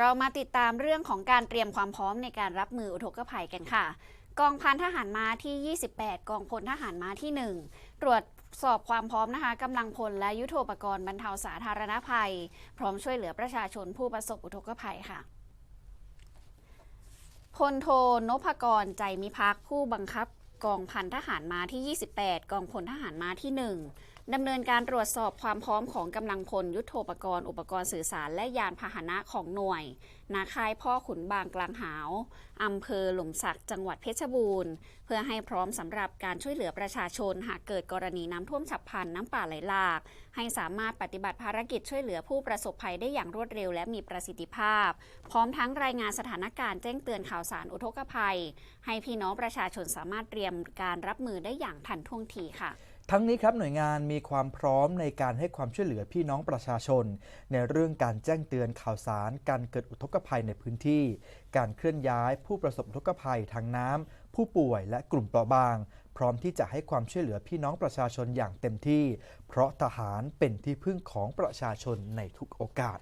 เรามาติดตามเรื่องของการเตรียมความพร้อมในการรับมืออุทกภัยกันค่ะ กองพันทหารม้าที่ 28 กองพลทหารม้าที่ 1 ตรวจสอบความพร้อมนะคะกำลังพลและยุทโธปกรณ์บรรเทาสาธารณภัย พร้อมช่วยเหลือประชาชนผู้ประสบอุทกภัยค่ะพลโทนพกรใจมิพักผู้บังคับกองพันทหารม้าที่ 28 กองพลทหารม้าที่ 1 ดำเนินการตรวจสอบความพร้อมของกำลังพลยุทโธปกรณ์ อุปกรณ์สื่อสารและยานพาหนะของหน่วย นาค่ายพ่อขุนบางกลางหาวอำเภอหลุมสักจังหวัดเพชรบูรณ์ เพื่อให้พร้อมสำหรับการช่วยเหลือประชาชน หากเกิดกรณีน้ำท่วมฉับพลันน้ำป่าไหลหลาก ให้สามารถปฏิบัติภารกิจช่วยเหลือผู้ประสบภัยได้อย่างรวดเร็วและมีประสิทธิภาพ พร้อมทั้งรายงานสถานการณ์แจ้งเตือนข่าวสารอุทกภัย ให้พี่น้องประชาชนสามารถเตรียมการรับมือได้อย่างทันท่วงทีค่ะ ทั้งนี้ครับหน่วยงานมีความพร้อมในการให้ความช่วยเหลือพี่น้องประชาชน ในเรื่องการแจ้งเตือนข่าวสาร การเกิดอุทกภัยในพื้นที่ การเคลื่อนย้ายผู้ประสบอุทกภัยทางน้ำผู้ป่วยและกลุ่มเปราะบาง พร้อมที่จะให้ความช่วยเหลือพี่น้องประชาชนอย่างเต็มที่ เพราะทหารเป็นที่พึ่งของประชาชนในทุกโอกาส